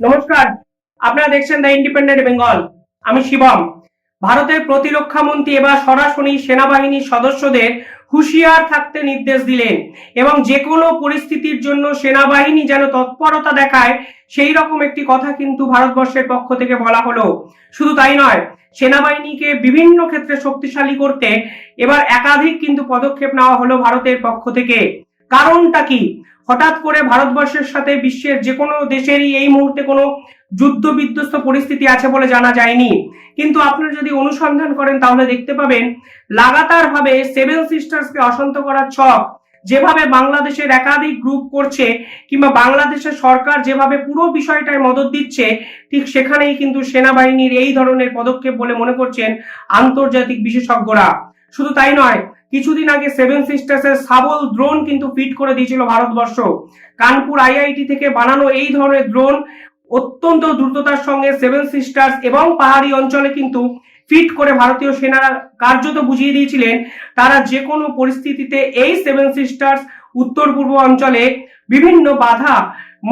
নমস্কার, আপনারা দেখছেন দ্য ইন্ডিপেন্ডেন্ট বেঙ্গল আমি শিবম। ভারতের প্রতিরক্ষা মন্ত্রী এবার সরাসরি সেনাবাহিনীর সদস্যদের হুঁশিয়ার থাকতে নির্দেশ দিলেন এবং যে কোনো পরিস্থিতির জন্য সেনাবাহিনী যেন তৎপরতা দেখায়, সেই রকম একটি কথা কিন্তু ভারতবর্ষের পক্ষ থেকে বলা হলো। শুধু তাই নয়, সেনাবাহিনীকে বিভিন্ন ক্ষেত্রে শক্তিশালী করতে এবার একাধিক কিন্তু পদক্ষেপ নেওয়া হলো ভারতের পক্ষ থেকে। কারণটা কি? হঠাৎ করে ভারতবর্ষের সাথে বিশ্বের যে কোনো দেশেরই এই মুহূর্তে কোনো যুদ্ধ বিধ্বস্ত পরিস্থিতি আছে বলে জানা যায়নি। কিন্তু আপনারা যদি অনুসন্ধান করেন, তাহলে দেখতে পাবেন লাগাতার ভাবে সেভেন সিস্টার্সকে অশান্ত করার ছক, যেভাবে বাংলাদেশের একাধিক গ্রুপ করছে, কিংবা বাংলাদেশের সরকার যেভাবে পুরো বিষয়টায় মদত দিচ্ছে, ঠিক সেখানেই কিন্তু সেনাবাহিনীর এই ধরনের পদক্ষেপ বলে মনে করছেন আন্তর্জাতিক বিশেষজ্ঞরা। শুধু তাই নয় কিছুদিন আগে সেভেন সিস্টার্সের সাবল ড্রোন কিন্তু ফিট করে দিয়েছিল ভারতবর্ষ। কানপুর আইআইটি থেকে বানানো এই ধরনের ড্রোন অত্যন্ত দ্রুততার সঙ্গে সেভেন সিস্টার্স এবং পাহাড়ি অঞ্চলে কিন্তু ফিট করে ভারতীয় সেনারা কার্যত বুঝিয়ে দিয়েছিলেন, তারা যে কোনো পরিস্থিতিতে এই সেভেন সিস্টার্স উত্তর পূর্ব অঞ্চলে বিভিন্ন বাধা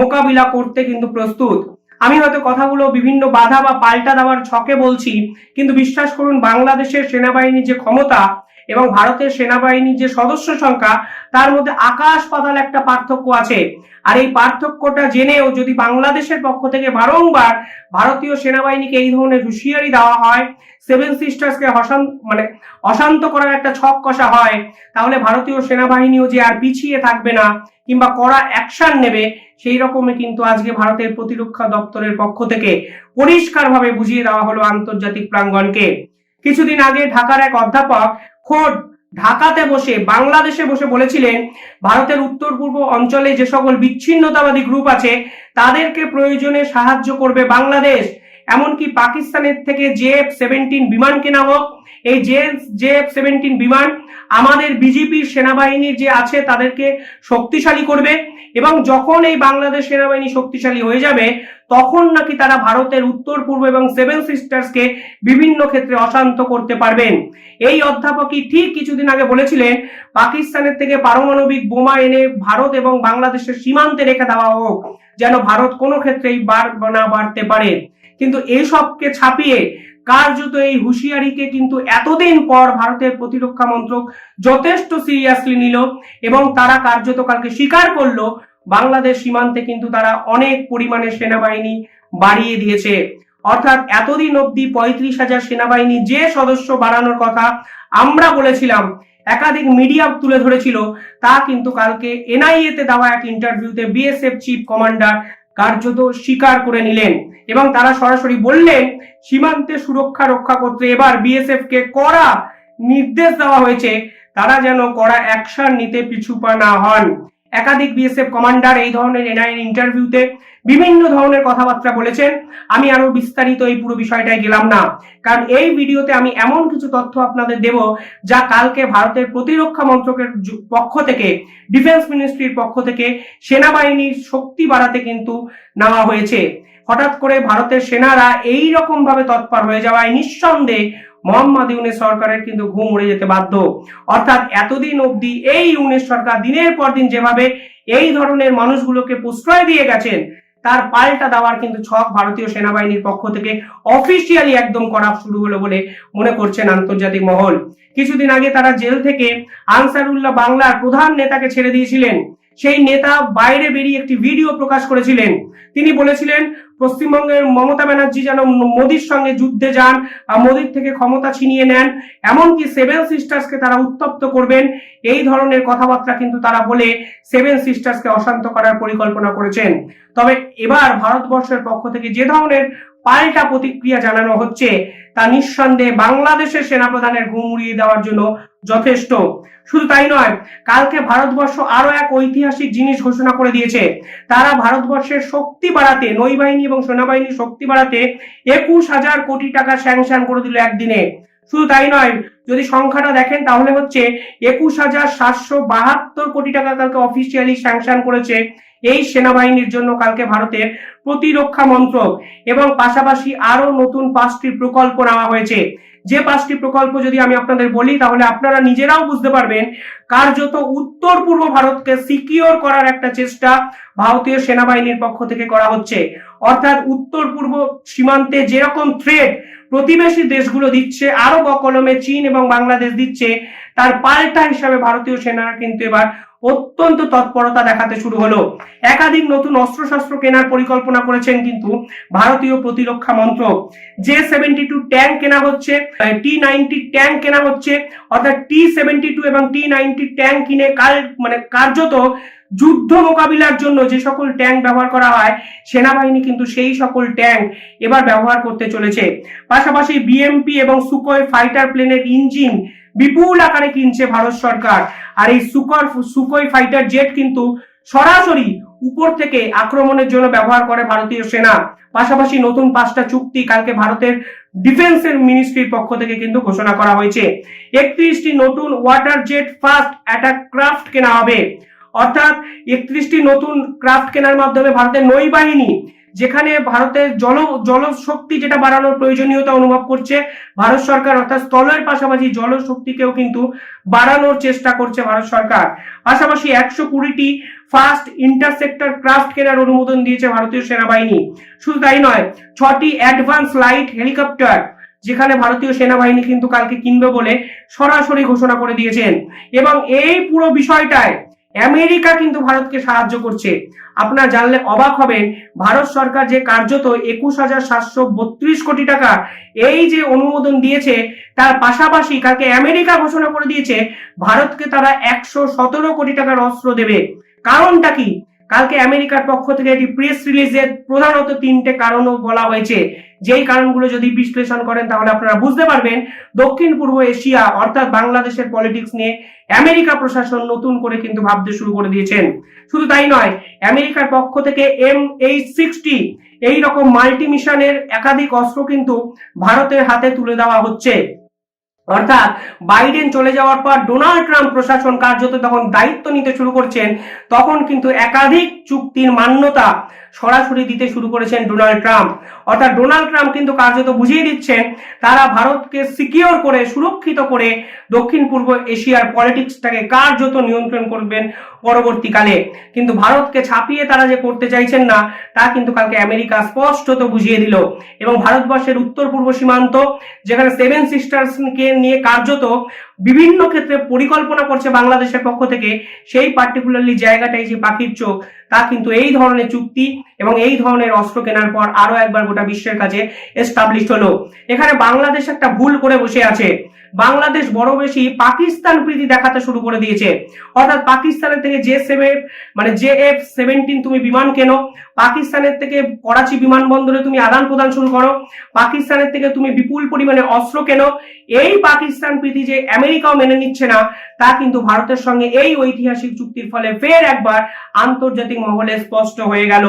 মোকাবিলা করতে কিন্তু প্রস্তুত। আমি হয়তো কথাগুলো বিভিন্ন বাধা বা পাল্টা দেওয়ার ছকে বলছি, কিন্তু বিশ্বাস করুন, বাংলাদেশের সেনাবাহিনীর যে ক্ষমতা এবং ভারতের সেনাবাহিনীর যে সদস্য সংখ্যা, তার মধ্যে আকাশ পাতাল একটা পার্থক্য আছে। আর এই পার্থক্যটা জেনেও যদি বাংলাদেশের পক্ষ থেকে বারংবার ভারতীয় সেনাবাহিনীকে এই ধরনের হুঁশিয়ারি দেওয়া হয় সেভেন সিস্টার্সকে হসান্ত মানে অশান্ত করার একটা ছক কষা হয়, তাহলে ভারতীয় সেনাবাহিনীও যে আর পিছিয়ে থাকবে না কিংবা কড়া অ্যাকশন নেবে, সেই রকমই কিন্তু আজকে ভারতের প্রতিরক্ষা দপ্তরের পক্ষ থেকে পরিষ্কারভাবে বুঝিয়ে দেওয়া হলো আন্তর্জাতিক প্রাঙ্গণকে কিছুদিন আগে ঢাকার এক অধ্যাপক খোদ ঢাকাতে বসে, বাংলাদেশে বসে বলেছিলেন, ভারতের উত্তর পূর্ব অঞ্চলে যে সকল বিচ্ছিন্নতাবাদী গ্রুপ আছে, তাদেরকে প্রয়োজনে সাহায্য করবে বাংলাদেশ। এমনকি পাকিস্তানের থেকে জেএফ সেভেন্টিন বিমান কেনা হোক, এই জে জেএফ সেভেন্টিন বিমান আমাদের বিজেপির সেনাবাহিনীর যে আছে তাদেরকে শক্তিশালী করবে এবং যখন এই বাংলাদেশ সেনাবাহিনী শক্তিশালী হয়ে যাবে, তখন নাকি তারা ভারতের উত্তর, পূর্ব এবং সেভেন সিস্টার্সকে বিভিন্ন ক্ষেত্রে অশান্ত করতে পারবেন। এই অধ্যাপকই ঠিক কিছুদিন আগে বলেছিলেন, পাকিস্তানের থেকে পারমাণবিক বোমা এনে ভারত এবং বাংলাদেশের সীমান্তে রেখে দেওয়া হোক, যেন ভারত কোনো ক্ষেত্রেই বার না বাড়তে পারে। কিন্তু এইসবকে ছাপিয়ে কার্যত এই হুঁশিয়ারিকে কিন্তু এতদিন পর ভারতের প্রতিরক্ষা মন্ত্রক যথেষ্ট সিরিয়াসলি নিল এবং তারা কার্যত কালকে স্বীকার করল, বাংলাদেশ সীমান্তে কিন্তু তারা অনেক পরিমাণে সেনাবাহিনী বাড়িয়ে দিয়েছে। অর্থাৎ এতদিন অবধি পঁয়ত্রিশ হাজার সেনাবাহিনী যে সদস্য বাড়ানোর কথা আমরা বলেছিলাম, একাধিক মিডিয়া তুলে ধরেছিল, তা কিন্তু কালকে এনআইএ তে দেওয়া এক ইন্টারভিউতে বিএসএফ চিফ কমান্ডার কার্যত স্বীকার করে নিলেন। এবং তারা সরাসরি বললেন, সীমান্তে সুরক্ষা রক্ষা করতে এবার বিএসএফ কে কড়া নির্দেশ দেওয়া হয়েছে। তারা যেন কড়া অ্যাকশন নিতে পিছুপা না হন। একাধিক বিএসএফ কমান্ডার এই ধরনের এনআইএর ইন্টারভিউতে বিভিন্ন ধরনের কথাবার্তা বলেছেন। আমি আরও বিস্তারিত এই পুরো বিষয়টায় গেলাম না। কারণ এই ভিডিওতে আমি এমন কিছু তথ্য আপনাদের দেব যা কালকে ভারতের প্রতিরক্ষা মন্ত্রকের পক্ষ থেকে ডিফেন্স মিনিস্ট্রির পক্ষ থেকে সেনাবাহিনীর শক্তি বাড়াতে কিন্তু নেওয়া হয়েছে। হঠাৎ করে ভারতের সেনারা এই রকম ভাবে তৎপর হয়ে যাওয়ায় নিঃসন্দেহে মোহাম্মদ ইউনেস সরকারের কিন্তু ঘুম উড়ে যেতে বাধ্য। অর্থাৎ এতদিন অবধি এই ইউনেস সরকার দিনের পর দিন যেভাবে এই ধরনের মানুষগুলোকে প্রশ্রয় দিয়ে গেছেন, তার পাল্টা দেওয়ার কিন্তু ছক ভারতীয় সেনাবাহিনীর পক্ষ থেকে অফিসিয়ালি একদম করা শুরু হলো বলে মনে করছেন আন্তর্জাতিক মহল। কিছুদিন আগে তারা জেল থেকে আনসারুল্লাহ বাংলার প্রধান নেতাকে ছেড়ে দিয়েছিলেন। সেই নেতা বাইরে বেরিয়ে একটি ভিডিও প্রকাশ করেছিলেন। তিনি বলেছিলেন পশ্চিমবঙ্গের মমতা ব্যানার্জি যেন মোদির সঙ্গে যুদ্ধে যান মোদির থেকে ক্ষমতা ছিনিয়ে নেন, এমনকি সেভেন সিস্টার্সকে তারা উত্তপ্ত করবেন, এই ধরনের কথাবার্তা কিন্তু তারা বলে সেভেন সিস্টার্সকে অশান্ত করার পরিকল্পনা করেছেন। তবে এবার ভারতবর্ষের পক্ষ থেকে যে ধরনের পাল্টা প্রতিক্রিয়া জানানো হচ্ছে, তা নিঃসন্দেহে বাংলাদেশের সেনাপ্রধানের ঘুম উড়িয়ে দেওয়ার জন্য যথেষ্ট। শুধু তাই নয়, কালকে ভারতবর্ষ আরও এক ঐতিহাসিক জিনিস ঘোষণা করে দিয়েছে। তারা ভারতবর্ষের শক্তি বাড়াতে, নৌবাহিনী এবং সেনাবাহিনীর শক্তি বাড়াতে একুশ হাজার কোটি টাকা স্যাংশন করে দিল একদিনে। শুধু তাই নয়, যদি সংখ্যাটা দেখেন তাহলে হচ্ছে একুশ হাজার সাতশো বাহাত্তর কোটি টাকা কালকে অফিসিয়ালি স্যাংশন করেছে এই সেনাবাহিনীর জন্য কালকে ভারতের প্রতিরক্ষা মন্ত্রক এবং পাশাপাশি আরও নতুন পাঁচটি প্রকল্প নেওয়া হয়েছে। যে পাঁচটি প্রকল্প যদি আমি আপনাদের বলি, তাহলে আপনারা নিজেরাও বুঝতে পারবেন, কার্যত উত্তর পূর্ব ভারতকে সিকিওর করার একটা চেষ্টা ভারতীয় সেনাবাহিনীর পক্ষ থেকে করা হচ্ছে। অর্থাৎ উত্তর পূর্ব সীমান্তে যেরকম থ্রেট প্রতিবেশী দেশগুলো দিচ্ছে, আরও বকলমে চীন এবং বাংলাদেশ দিচ্ছে, তার পাল্টা হিসাবে ভারতীয় সেনারা কিন্তু এবার অত্যন্ত তৎপরতা দেখাতে শুরু হলো। একাধিক নতুন অস্ত্রশস্ত্র কেনার পরিকল্পনা করেছেন কিন্তু ভারতীয় প্রতিরক্ষা মন্ত্রক। যে সেভেন্টি টু ট্যাঙ্ক কেনা হচ্ছে টি নাইনটি ট্যাঙ্ক কেনা হচ্ছে, অর্থাৎ টি সেভেন্টি টু এবং টি নাইনটি ট্যাঙ্ক কিনে কাল মানে কার্যত যুদ্ধ মোকাবিলার জন্য যে সকল ট্যাঙ্ক ব্যবহার করা হয়, সেনাবাহিনী কিন্তু সেই সকল ট্যাঙ্ক এবার ব্যবহার করতে চলেছে। পাশাপাশি বিএমপি এবং সুকোয় ফাইটার প্লেনের ইঞ্জিন বিপুল আকারে কিনছে ভারত সরকার। আর এই সুকর, সুকোই ফাইটার জেট কিন্তু সরাসরি উপর থেকে আক্রমণের জন্য ব্যবহার করে ভারতীয় সেনা। পাশাপাশি নতুন পাঁচটা চুক্তি কালকে ভারতের ডিফেন্সের মিনিস্ট্রির পক্ষ থেকে কিন্তু ঘোষণা করা হয়েছে। একত্রিশটি নতুন water jet fast attack craft কেনা হবে। অর্থাৎ একত্রিশটি নতুন ক্রাফট কেনার মাধ্যমে ভারতের নৌবাহিনী যেখানে ভারতের জল, জলশক্তি যেটা বাড়ানোর প্রয়োজনীয়তা অনুভব করছে, ভারত সরকার অর্থাৎ স্থলের পাশাপাশি জলশক্তিকেও কিন্তু বাড়ানোর চেষ্টা করছে ভারত সরকার। পাশাপাশি একশো কুড়িটি ফাস্ট ইন্টারসেক্টর ক্রাফট কেনার অনুমোদন দিয়েছে ভারতীয় সেনাবাহিনী। শুধু তাই নয়, ছটি অ্যাডভান্স লাইট হেলিকপ্টার যেখানে ভারতীয় সেনাবাহিনী কিন্তু কালকে কিনবে বলে সরাসরি ঘোষণা করে দিয়েছেন। এবং এই পুরো বিষয়টায় আমেরিকা কিন্তু ভারতকে সাহায্য করছে। আপনারা জানলে অবাক হবেন, ভারত সরকার যে কার্যত একুশ হাজার সাতশো বত্রিশ কোটি টাকা এই যে অনুমোদন দিয়েছে, তার পাশাপাশি কাকে আমেরিকা ঘোষণা করে দিয়েছে, ভারতকে তারা একশো সতেরো কোটি টাকার অস্ত্র দেবে। কারণটা কি? কালকে আমেরিকার পক্ষ থেকে একটি প্রেস রিলিজে প্রধানত তিনটে কারণও বলা হয়েছে। যেই কারণগুলো যদি বিশ্লেষণ করেন, তাহলে আপনারা বুঝতে পারবেন দক্ষিণ পূর্ব এশিয়া, অর্থাৎ বাংলাদেশের পলিটিক্স নিয়ে আমেরিকা প্রশাসন নতুন করে কিন্তু ভাবতে শুরু করে দিয়েছেন। শুধু তাই নয়, আমেরিকার পক্ষ থেকে এম এইচ সিক্সটি এই রকম মাল্টি মিশনের একাধিক অস্ত্র কিন্তু ভারতের হাতে তুলে দেওয়া হচ্ছে। অর্থাৎ বাইডেন চলে যাওয়ার পর ডোনাল্ড ট্রাম্প প্রশাসন কার্যত যখন দায়িত্ব নিতে শুরু করছেন, তখন কিন্তু একাধিক চুক্তির মান্যতা সরাসরি দিতে শুরু করেছেন ডোনাল্ড ট্রাম্প। অর্থাৎ ডোনাল্ড ট্রাম্প কিন্তু কার্যত বুঝিয়ে দিচ্ছেন, তারা ভারতকে সিকিওর করে, সুরক্ষিত করে দক্ষিণ পূর্ব এশিয়ার পলিটিক্সটাকে কার্যত নিয়ন্ত্রণ করবেন পরবর্তীকালে। কিন্তু ভারতকে ছাপিয়ে তারা যে করতে চাইছেন না, তা কিন্তু কালকে আমেরিকা স্পষ্টত বুঝিয়ে দিল। এবং ভারতবর্ষের উত্তর পূর্ব সীমান্ত, যেখানে সেভেন সিস্টার্সকে নিয়ে কার্যত বিভিন্ন ক্ষেত্রে পরিকল্পনা করছে বাংলাদেশের পক্ষ থেকে, সেই পার্টিকুলারলি জায়গাটাই যে পাখির চোখ, তা কিন্তু এই ধরনের চুক্তি এবং এই ধরনের অস্ত্র কেনার পর আরও একবার গোটা বিশ্বের কাছে এস্টাবলিশ হলো। এখানে বাংলাদেশ একটা ভুল করে বসে আছে। বাংলাদেশ বড় বেশি পাকিস্তান প্রীতি দেখাতে শুরু করে দিয়েছে। অর্থাৎ পাকিস্তানের থেকে যে সেভেন মানে জে এফ সেভেন্টিন তুমি বিমান কেনো, পাকিস্তানের থেকে করাচি বিমানবন্দরে তুমি আদান প্রদান শুরু করো, পাকিস্তানের থেকে তুমি বিপুল পরিমাণে অস্ত্র কেনো, এই পাকিস্তান প্রীতি যে আমেরিকাও মেনে নিচ্ছে না, তা কিন্তু ভারতের সঙ্গে এই ঐতিহাসিক চুক্তির ফলে ফের একবার আন্তর্জাতিক মহলে স্পষ্ট হয়ে গেল।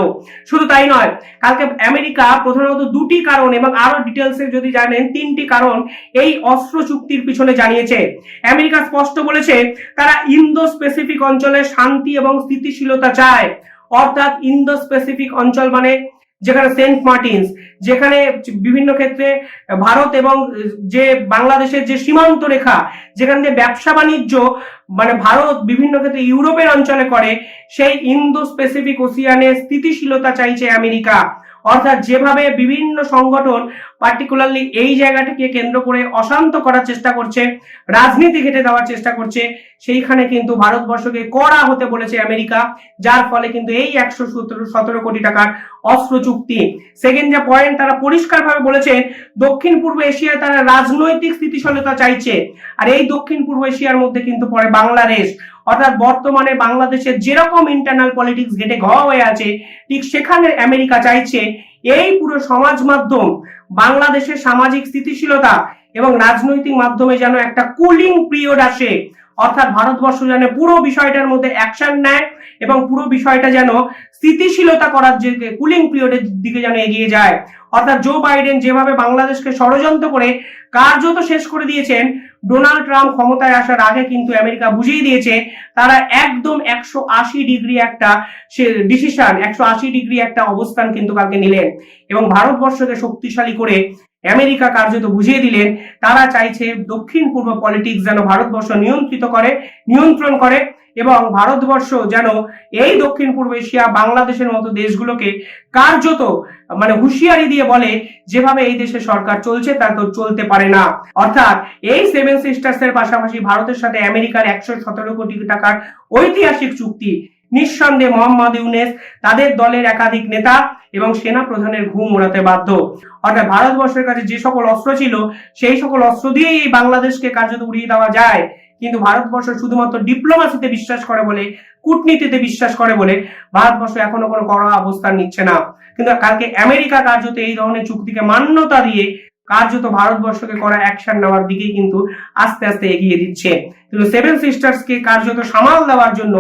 শুধু তাই নয়, কালকে আমেরিকা প্রধানত দুটি কারণ এবং আরও ডিটেলসে যদি জানেন, তিনটি কারণ, এই অস্ত্র চুক্তির পিছনে জানিয়েছে। আমেরিকা স্পষ্ট বলেছে, তারা ইন্দো স্পেসিফিক অঞ্চলে শান্তি এবং স্থিতিশীলতা চায়। অর্থাৎ ইন্দো স্পেসিফিক অঞ্চল মানে যেখানে সেন্ট মার্টিনস, যেখানে বিভিন্ন ক্ষেত্রে ভারত এবং যে বাংলাদেশের যে সীমান্ত রেখা, যেখানে যে ব্যবসা বাণিজ্য মানে ভারত বিভিন্ন ক্ষেত্রে ইউরোপের অঞ্চলে করে, সেই ইন্দো স্পেসিফিক ওসিয়ানে স্থিতিশীলতা চাইছে আমেরিকা। অর্থাৎ যেভাবে বিভিন্ন সংগঠন পার্টিকুলারলি এই জায়গাটাকে কেন্দ্র করে অশান্ত করার চেষ্টা করছে, রাজনীতি ঘেটে দেওয়ার চেষ্টা করছে, সেইখানে কিন্তু ভারতবর্ষকে কড়া হতে বলেছে আমেরিকা, যার ফলে কিন্তু এই একশো সতেরো কোটি টাকার অস্ত্র চুক্তি। সেকেন্ড যে পয়েন্ট তারা পরিষ্কারভাবে বলেছে, দক্ষিণ পূর্ব এশিয়ায় তারা রাজনৈতিক স্থিতিশীলতা চাইছে, আর এই দক্ষিণ পূর্ব এশিয়ার মধ্যে কিন্তু পরে বাংলাদেশ। অর্থাৎ বর্তমানে বাংলাদেশের যেরকম ইন্টারনাল পলিটিক্স ঘেটে ঘ হয়ে আছে, ঠিক সেখানে আমেরিকা চাইছে এই পুরো সমাজ মাধ্যম বাংলাদেশের সামাজিক স্থিতিশীলতা এবং রাজনৈতিক মাধ্যমে যেন একটা কুলিং পিরিয়ড আসে। অর্থাৎ ভারতবর্ষ যেন পুরো বিষয়টার মধ্যে অ্যাকশন নেয় এবং পুরো বিষয়টা যেন স্থিতিশীলতা করার যে কুলিং পিরিয়ডের দিকে যেন এগিয়ে যায়। অর্থাৎ জো বাইডেন যেভাবে বাংলাদেশকে ষড়যন্ত্র করে কার্যত শেষ করে দিয়েছেন ডোনাল্ড ট্রাম্প ক্ষমতায় আসার আগে কিন্তু আমেরিকা বুঝিয়ে দিয়েছে, তারা একদম একশো আশি ডিগ্রি একটা ডিসিশন একশো আশি ডিগ্রি একটা অবস্থান কিন্তু কালকে নিলেন। এবং ভারতবর্ষকে শক্তিশালী করে আমেরিকা কার্যত বুঝিয়ে দিলেন তারা চাইছে দক্ষিণ পূর্ব পলিটিক্স যেন ভারতবর্ষ নিয়ন্ত্রিত করে, নিয়ন্ত্রণ করে এবং ভারতবর্ষ যেন এই দক্ষিণ পূর্ব এশিয়া বাংলাদেশের মতো দেশগুলোকে কার্যত মানে হুঁশিয়ারি দিয়ে বলে যেভাবে এই দেশে সরকার চলছে তা তো চলতে পারে না। অর্থাৎ এই সেভেন সিস্টার্স এর পাশাপাশি ভারতের সাথে আমেরিকার একশো সতেরো কোটি টাকার ঐতিহাসিক চুক্তি নিঃসন্দেহে মোহাম্মদ ইউনেস তাদের দলের একাধিক নেতা এবং সেনা প্রধানের ঘুম ওড়াতে বাধ্য। অর্থাৎ ভারতবর্ষের কাছে যে সকল অস্ত্র ছিল, সেই সকল অস্ত্র দিয়েই বাংলাদেশকে কার্যত উড়িয়ে দেওয়া যায়। কিন্তু ভারতবর্ষ শুধুমাত্র ডিপ্লোমাসিতে বিশ্বাস করে বলে, কূটনীতিতে বিশ্বাস করে বলে, ভারতবর্ষ এখনও কোনো কড়া অবস্থান নিচ্ছে না। কিন্তু কালকে আমেরিকা কার্যত এই ধরনের চুক্তিকে মান্যতা দিয়ে কার্যত ভারতবর্ষকে করা অ্যাকশন নেওয়ার দিকে কিন্তু আস্তে আস্তে এগিয়ে দিচ্ছে। কিন্তু সেভেন সিস্টার্স কে কার্যত সামাল দেওয়ার জন্য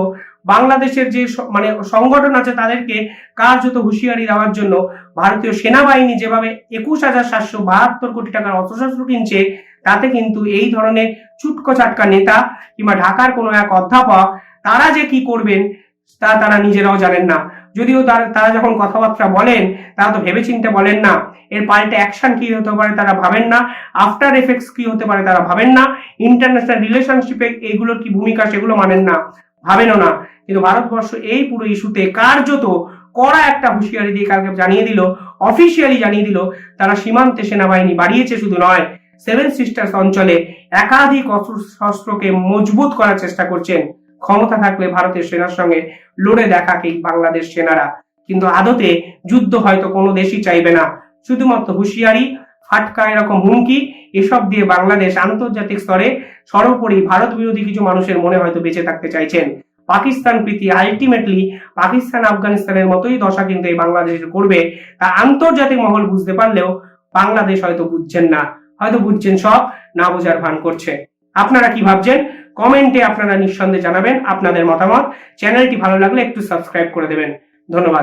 বাংলাদেশের যে মানে সংগঠন আছে তাদেরকে কার্যত হুঁশিয়ারি দেওয়ার জন্য ভারতীয় সেনাবাহিনী যেভাবে একুশ হাজার সাতশো বাহাত্তর কোটি টাকার অস্ত্রশস্ত্র কিনছে, তাতে কিন্তু এই ধরনের চুটকো চাটকা নেতা কিংবা ঢাকার কোনো এক অধ্যাপক, তারা যে কি করবেন তা তারা নিজেরাও জানেন না। যদিও তারা যখন কথাবার্তা বলেন, তারা তো ভেবেচিন্তে বলেন না, এর পাল্টে অ্যাকশন কি হতে পারে তারা ভাবেন না আফটার এফেক্টস কি হতে পারে তারা ভাবেন না ইন্টারন্যাশনাল রিলেশনশিপে এগুলোর কি ভূমিকা সেগুলো মানেন না। ভাবেনও না। কিন্তু ভারতবর্ষ এই পুরো ইস্যুতে কার্যত কড়া একটা হুঁশিয়ারি দিয়ে কালকে জানিয়ে দিল অফিসিয়ালি জানিয়ে দিল, তারা সীমান্তে সেনাবাহিনী বাড়িয়েছে শুধু নয় সেভেন সিস্টার্স অঞ্চলে একাধিক অস্ত্র- শস্ত্রকে মজবুত করার চেষ্টা করছেন। ক্ষমতা থাকলে ভারতের সেনার সঙ্গে লড়ে দেখাকে বাংলাদেশ সেনারা। কিন্তু আদতে যুদ্ধ হয়তো কোনো দেশই চাইবে না। শুধুমাত্র হুঁশিয়ারি ফাটকা এরকম হুমকি, এসব দিয়ে বাংলাদেশ আন্তর্জাতিক স্তরে সর্বোপরি ভারত বিরোধী কিছু মানুষের মনে হয়তো বেঁচে থাকতে চাইছেন। পাকিস্তান প্রীতি আলটিমেটলি পাকিস্তান, আফগানিস্তানের মতোই দশা কিন্তু এই বাংলাদেশের করবে। তা আন্তর্জাতিক মহল বুঝতে পারলেও বাংলাদেশ হয়তো বুঝছেন না, হয়তো বুঝছেন সব, না বোঝার ভান করছে। আপনারা কি ভাবছেন? কমেন্টে আপনারা নিঃসন্দেহে জানাবেন আপনাদের মতামত। চ্যানেলটি ভালো লাগলে একটু সাবস্ক্রাইব করে দেবেন। ধন্যবাদ।